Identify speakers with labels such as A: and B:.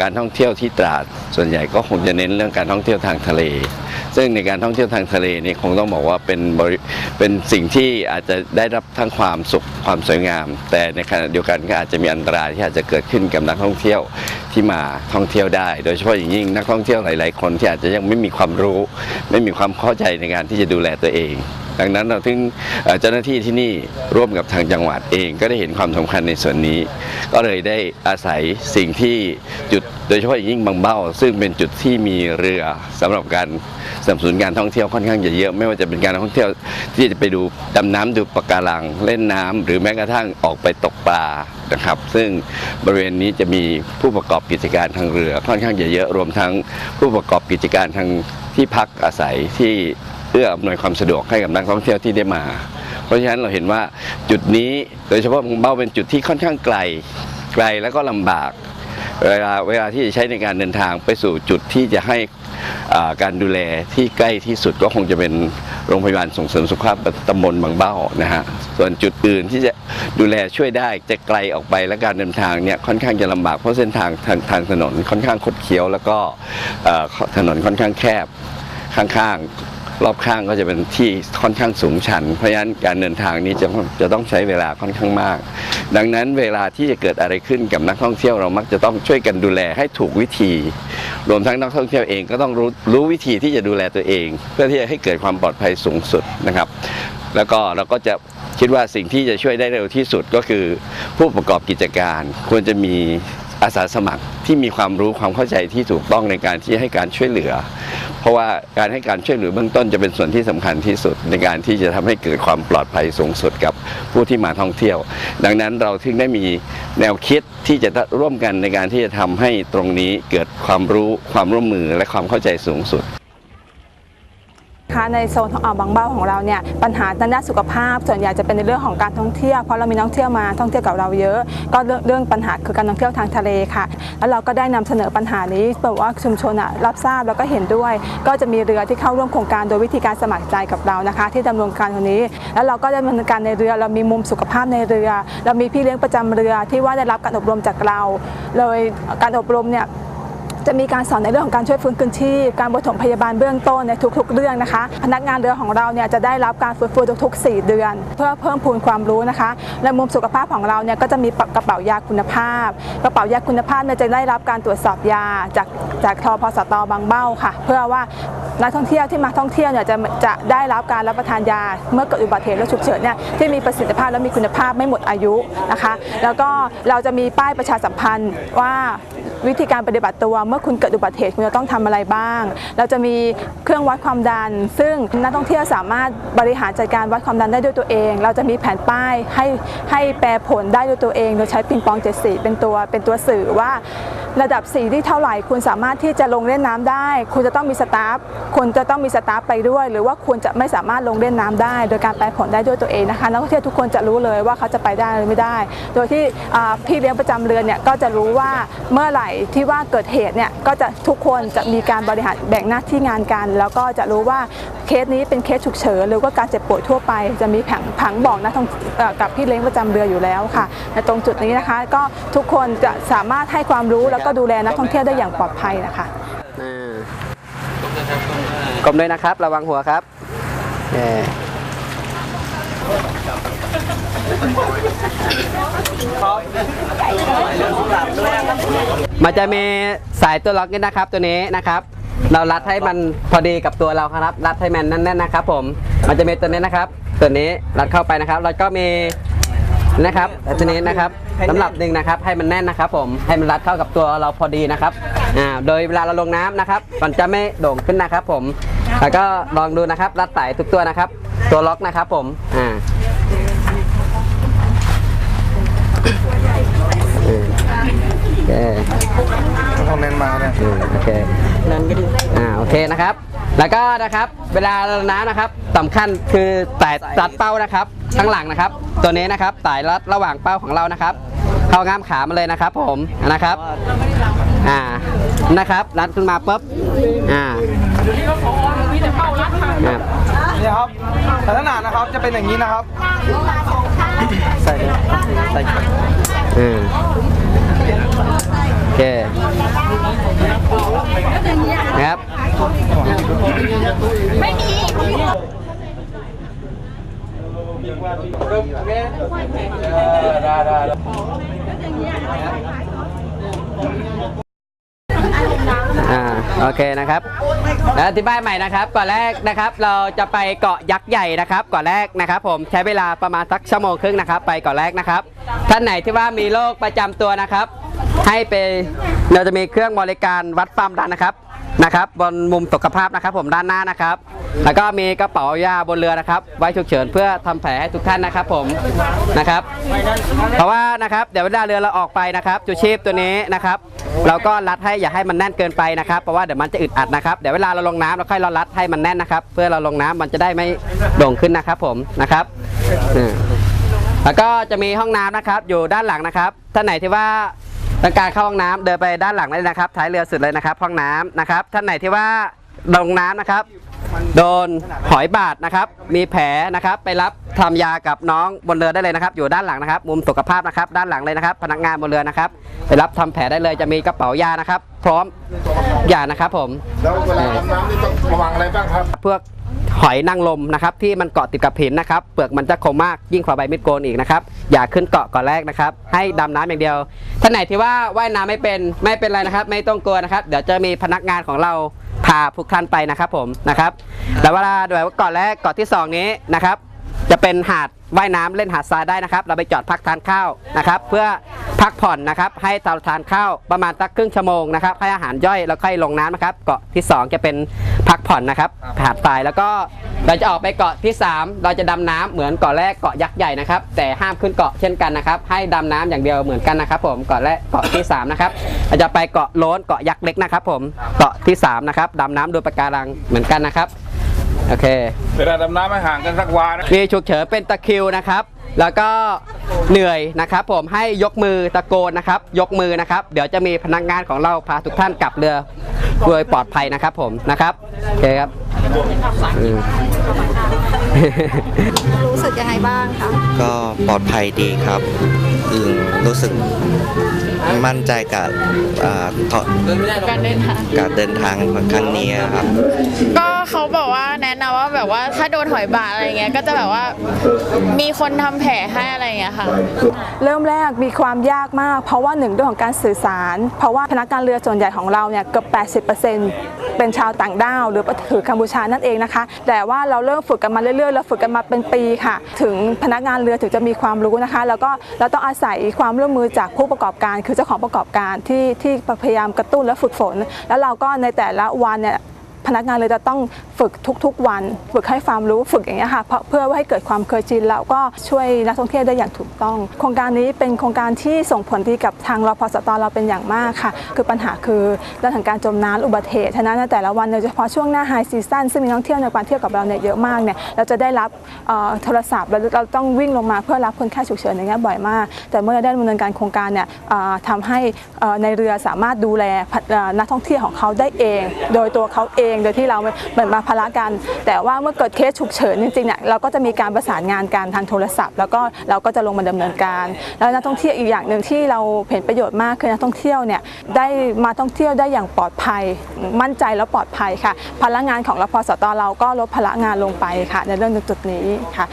A: การท่องเที่ยวที่ตราดส่วนใหญ่ก็คงจะเน้นเรื่องการท่องเที่ยวทางทะเล ซึ่งในการท่องเที่ยวทางทะเลนี่คงต้องบอกว่าเป็นเป็นสิ่งที่อาจจะได้รับทั้งความสุขความสวยงาม แต่ในขณะเดียวกันก็อาจจะมีอันตรายที่อาจจะเกิดขึ้นกับนักท่องเที่ยวที่มาท่องเที่ยวได้ โดยเฉพาะอย่างยิ่งนักท่องเที่ยวหลาย ๆ คนที่อาจจะยังไม่มีความรู้ ไม่มีความเข้าใจในการที่จะดูแลตัวเองดังนั้นเราถึงเจ้าหน้าที่ที่นี่ร่วมกับทางจังหวัดเองก็ได้เห็นความสำคัญในส่วนนี้ ก็เลยได้อาศัยสิ่งที่จุดโดยเฉพาะยิ่งบางเบ้า ซึ่งเป็นจุดที่มีเรือสำหรับการสนับสนุนการท่องเที่ยวค่อนข้างจะเยอะไม่ว่าจะเป็นการท่องเที่ยวที่จะไปดูดำน้ำดูปะการังเล่นน้ำหรือแม้กระทั่งออกไปตกปลานะครับ ซึ่งบริเวณนี้จะมีผู้ประกอบกิจการทางเรือค่อนข้างจะเยอะรวมทั้งผู้ประกอบกิจการทางที่พักอาศัยที่ เอื้ออำนวยความสะดวกให้กับนักท่องเที่ยวที่ได้มา เพราะฉะนั้นเราเห็นว่าจุดนี้โดยเฉพาะบางเบ้าเป็นจุดที่ค่อนข้างไกลไกลแล้วก็ลำบาก เวลาเวลาที่จะใช้ในการเดินทางไปสู่จุดที่จะให้าการดูแลที่ใกล้ที่สุดก็คงจะเป็นโรงพยาบาลส่งเสริมสุขภาพตำบลบางเบ้านะฮะส่วนจุดอื่นที่จะดูแลช่วยได้จะไกลออกไปและการเดินทางเนี่ยค่อนข้างจะลำบากเพราะเส้นทางทางทางถนนค่อนข้างคดเคี้ยว แล้วก็ถนนค่อนข้างแคบข้างๆ รอบข้างก็จะเป็นที่ค่อนข้างสูงชัน เพราะฉะนั้นการเดินทางนี้จะจะต้องใช้เวลาค่อนข้างมาก ดังนั้นเวลาที่จะเกิดอะไรขึ้นกับนักท่องเที่ยวเรามักจะต้องช่วยกันดูแลให้ถูกวิธี รวมทั้งนักท่องเที่ยวเองก็ต้องรู้รู้วิธีที่จะดูแลตัวเอง เพื่อที่จะให้เกิดความปลอดภัยสูงสุดนะครับ แล้วก็เราก็จะคิดว่าสิ่งที่จะช่วยได้เร็วที่สุดก็คือ ผู้ประกอบกิจการควรจะมี อาสาสมัครที่มีความรู้ความเข้าใจที่ถูกต้องในการที่ให้การช่วยเหลือ เพราะว่าการให้การช่วยเหลือเบื้องต้นจะเป็นส่วนที่สำคัญที่สุดในการที่จะทำให้เกิดความปลอดภัยสูงสุดกับผู้ที่มาท่องเที่ยว ดังนั้นเราถึงได้มีแนวคิดที่จะร่วมกันในการที่จะทำให้ตรงนี้เกิดความรู้ความร่วมมือและความเข้าใจสูงสุด
B: คะในโซนออบางเบ้าของเราเนี่ยปัญหาทางด้านสุขภาพ ส่วนใหญ่จะเป็นในเรื่องของการท่องเที่ยวเพราะเรามีนักท่องเที่ยวมาท่องเที่ยวกับเราเยอะ ก็เรื่องเรื่องปัญหาคือการท่องเที่ยวทางทะเลค่ะ แล้วเราก็ได้นำเสนอปัญหานี้แบบว่าชุมชนอะรับทราบแล้วก็เห็นด้วย ก็จะมีเรือที่เข้าร่วมโครงการโดยวิธีการสมัครใจกับเรานะคะ ที่ดำเนินการตรงนี้ แล้วเราก็ดำเนินการในเรือเรามีมุมสุขภาพในเรือ เรามีพี่เลี้ยงประจำเรือที่ว่าได้รับการอบรมจากเรา เลยการอบรมเนี่ย จะมีการสอนในเรื่องของการช่วยฟื้นคืนชีพ การปฐมพยาบาลเบื้องต้นในทุกๆ เรื่องนะคะ พนักงานเรือของเราเนี่ยจะได้รับการฟื้นฟูทุก ๆ 4 เดือน เพื่อเพิ่มพูนความรู้นะคะ และมุมสุขภาพของเราเนี่ยก็จะมีกระเป๋ายาคุณภาพ กระเป๋ายาคุณภาพเนี่ยจะได้รับการตรวจสอบยาจากจากทพสตบางเบ้าค่ะ เพื่อว่านักท่องเที่ยวที่มาท่องเที่ยวเนี่ยจะจะได้รับการรับประทานยา เมื่อเกิดอุบัติเหตุและฉุกเฉินเนี่ยที่มีประสิทธิภาพและมีคุณภาพไม่หมดอายุนะคะ แล้วก็เราจะมีป้ายประชาสัมพันธ์ว่า วิธีการปฏิบัติตัวเมื่อคุณเกิดอุบัติเหตุคุณจะต้องทำอะไรบ้าง เราจะมีเครื่องวัดความดัน ซึ่งนักท่องเที่ยวสามารถบริหารจัดการวัดความดันได้ด้วยตัวเอง เราจะมีแผนป้ายให้ให้แปลผลได้ด้วยตัวเอง โดยใช้ปิงปองเจ็ดสีเป็นตัวเป็นตัวสื่อว่า ระดับสีที่เท่าไหร่ คุณสามารถที่จะลงเล่นน้ำได้ คุณจะต้องมีสตาฟคุณจะต้องมีสตาฟไปด้วย หรือว่าคุณจะไม่สามารถลงเล่นน้ำได้ โดยการแปลผลได้ด้วยตัวเองนะคะนักท่องเที่ยวทุกคนจะรู้เลยว่าเขาจะไปได้หรือไม่ได้ โดยที่พี่เลี้ยงประจำเรือนเนี่ยก็จะรู้ว่าเมื่อไหร่ที่ว่าเกิดเหตุเนี่ยก็จะทุกคนจะมีการบริหารแบ่งหน้าที่งานกัน แล้วก็จะรู้ว่า เคสนี้เป็นเคสฉุกเฉินหรือว่าการเจ็บป่วยทั่วไป จะมีผังผังบอกนักท่องเอ่อกับพี่เลี้ยงประจำเรืออยู่แล้วค่ะในตรงจุดนี้นะคะ ก็ทุกคนจะสามารถให้ความรู้แล้วก็ดูแลนักท่องเที่ยวได้อย่างปลอดภัยนะคะ
C: อ่ากลมด้วยนะครับ ระวังหัวครับเอ่อมันจะมีสายตัวล็อกนี่นะครับตัวนี้นะครับ เรารัดให้มันพอดีกับตัวเราครับ รัดให้มันแน่นๆนะครับ ผม มันจะมีตัวนี้นะครับ ตัวนี้รัดเข้าไปนะครับ แล้วก็มีนะครับตัวนี้นะครับสำหรับดึงนะครับ ให้มันแน่นนะครับ ผมให้มันรัดเข้ากับตัวเราพอดีนะครับอ่าโดยเวลาเราลงน้ำนะครับ มันจะไม่โด่งขึ้นนะครับ ผม แล้วก็ลองดูนะครับ รัดสายทุกตัวนะครับ ตัวล็อกนะครับ ผมอ่า เค
D: ต้องเน้นมาเนี่ย
C: อืมโอเคนั่นก็ดีอ่าโอเคนะครับ แล้วก็นะครับเวลาเราน้ำนะครับสำคัญคือสายรัดเป้านะครับข้างหลังนะครับ ตัวนี้นะครับสายรัดระหว่างเป้าของเรานะครับ เข้าง่ามขามาเลยนะครับ ผมนะครับอ่านะครับรัดขึ้นมาปุ๊บอ่าอ่า
D: นี่ครับลักษณะนะครับจะเป็นอย่างนี้นะครับ ใส่เลยใส่
C: อืม โอเคนะครับอ่าโอเคนะครับแล้วอธิบายใหม่นะครับก่อนแรกนะครับเราจะไปเกาะยักษ์ใหญ่นะครับก่อนแรกนะครับ ผมใช้เวลาประมาณสักชั่วโมงครึ่งนะครับ ไปก่อนแรกนะครับ ท่านไหนที่ว่ามีโรคประจำตัวนะครับ ให้ไปเราจะมีเครื่องบริการวัดความดันนะครับนะครับ บนมุมสุขภาพนะครับ ผมด้านหน้านะครับ แล้วก็มีกระเป๋ายาบนเรือนะครับ ไว้ฉุกเฉินเพื่อทำแผลให้ทุกท่านนะครับ ผมนะครับ เพราะว่านะครับเดี๋ยวเวลาเรือเราออกไปนะครับจูชีพตัวนี้นะครับ เราก็รัดให้อย่าให้มันแน่นเกินไปนะครับเพราะว่าเดี๋ยวมันจะอึดอัดนะครับเดี๋ยวเวลาเราลงน้ำเราค่อยเรารัดให้มันแน่นนะครับ เพื่อเราลงน้ำมันจะได้ไม่โด่งขึ้นนะครับ ผมนะครับแล้วก็จะมีห้องน้ำนะครับ อยู่ด้านหลังนะครับท่านไหนที่ว่า ต้องการเข้าห้องน้ำเดินไปด้านหลังได้เลยนะครับท้ายเรือสุดเลยนะครับ ห้องน้ำนะครับท่านไหนที่ว่าลงน้ำนะครับ โดนหอยบาดนะครับ มีแผลนะครับไปรับทำยากับน้องบนเรือได้เลยนะครับ อยู่ด้านหลังนะครับ มุมสุขภาพนะครับ ด้านหลังเลยนะครับ พนักงานบนเรือนะครับ ไปรับทำแผลได้เลยจะมีกระเป๋ายานะครับ พร้อมยานะครับผม
E: แล้วเวลาดำน้ำนี่ต้องระวังอะไรบ้างครับ
C: พวก หอยนางลมนะครับที่มันเกาะติดกับหินนะครับเปลือกมันจะคมมากยิ่งกว่าใบมีดโกนอีกนะครับอย่าขึ้นเกาะก่อนแรกนะครับ ให้ดำน้ำอย่างเดียวท่านไหนที่ว่าว่ายน้ำไม่เป็นไม่เป็นไรนะครับ ไม่ต้องกลัวนะครับ เดี๋ยวจะมีพนักงานของเราพาพวกท่านไปนะครับผมนะครับแล้วเวลาโดยเกาะแรกเกาะที่สองนี้นะครับ จะเป็นหาดว่ายน้ำเล่นหาดทรายได้นะครับ เราไปจอดพักทานข้าวนะครับ เพื่อพักผ่อนนะครับให้เราทานข้าวประมาณสักครึ่งชั่วโมงนะครับให้อาหารย่อยแล้วค่อยลงน้ำนะครับ เกาะที่ 2 จะเป็นพักผ่อนนะครับหาดทรายแล้วก็เราจะออกไปเกาะที่ 3 เราจะดำน้ำเหมือนเกาะแรกเกาะยักษ์ใหญ่นะครับ แต่ห้ามขึ้นเกาะเช่นกันนะครับ ให้ดำน้ำอย่างเดียวเหมือนกันนะครับ ผมเกาะแรกเกาะที่สามนะครับเราจะไปเกาะโล้นเกาะยักษ์เล็กนะครับ ผมเกาะที่สามนะครับดำน้ำดูปะการังเหมือนกันนะครับ โอเค
E: เวลาดำน้ำไม่ห่างกันสักวานะ
C: มีฉุกเฉินเป็นตะคริวนะครับ แล้วก็เหนื่อยนะครับ ผมให้ยกมือตะโกนนะครับ ยกมือนะครับ เดี๋ยวจะมีพนักงานของเราพาทุกท่านกลับเรือโดยปลอดภัยนะครับผมนะครับโอเคครับอืม
F: รู้สึกยังไงบ้างคะ
G: ก็ปลอดภัยดีครับอืมรู้สึกมั่นใจกับอ่าต่อ
F: การเดินทาง
G: การเดินทางครั้งนี้ครับ
F: ก็เขาบอกว่าแนะนำว่าแบบว่าถ้าโดนหอยบาดอะไรเงี้ยก็จะแบบว่ามีคนทำแผลให้อะไรเงี้ยค่ะ
B: เริ่มแรกมีความยากมาก เพราะว่าหนึ่งเรื่องของการสื่อสาร เพราะว่าพนักงานเรือส่วนใหญ่ของเราเนี่ยเกือบ80%เป็นชาวต่างด้าว หรือถือกัมพูชานั่นเองนะคะ แต่ว่าเราเริ่มฝึกกันมาเรื่อยๆเราฝึกกันมาเป็นปีค่ะ ถึงพนักงานเรือถึงจะมีความรู้นะคะ แล้วก็เราต้องอาศัยความร่วมมือจากผู้ประกอบการ คือเจ้าของประกอบการที่ที่พยายามกระตุ้นและฝึกฝน แล้วเราก็ในแต่ละวันเนี่ย พนักงานเลยจะต้องฝึกทุกๆวัน ฝึกให้ความรู้ฝึกอย่างนี้ยค่ะเพราะเพื่อให้เกิดความเคยชินแล้วก็ช่วยนักท่องเที่ยวได้อย่างถูกต้อง โครงการนี้เป็นโครงการที่ส่งผลดีกับทางรพสตเราเป็นอย่างมากค่ะ คือปัญหาคือเรื่องของการจมน้ำอุบัติเหตุฉะนั้นในแต่ละวันโดยเฉพาะช่วงหน้าไฮซีซั่นซึ่งมีนักท่องเที่ยวในการเที่ยวกับเราเนี่ยเยอะมากเนี่ยเราจะได้รับโทรศัพท์แล้วเราต้องวิ่งลงมาเพื่อรับคนไข้ฉุกเฉินอย่างเงี้ยบ่อยมาก แต่เมื่อได้ดำเนินการโครงการเนี่ยทำให้ในเรือสามารถดูแลนักท่องเที่ยวของเขาได้เอง โดยตัวเขาเองโดยที่เราเหมือนมาภาระกัน แต่ว่าเมื่อเกิดเคสฉุกเฉินจริงๆเนี่ยเราก็จะมีการประสานงานกันทางโทรศัพท์ แล้วก็เราก็จะลงมาดำเนินการ แล้วนักท่องเที่ยวอีกอย่างหนึ่งที่เราเห็นประโยชน์มากคือนักท่องเที่ยวเนี่ยได้มาท่องเที่ยวได้อย่างปลอดภัย มั่นใจและปลอดภัยค่ะ พลังงานของรพสตเราก็ลดพลังงานลงไปค่ะ ในเรื่องจุดนี้ค่ะ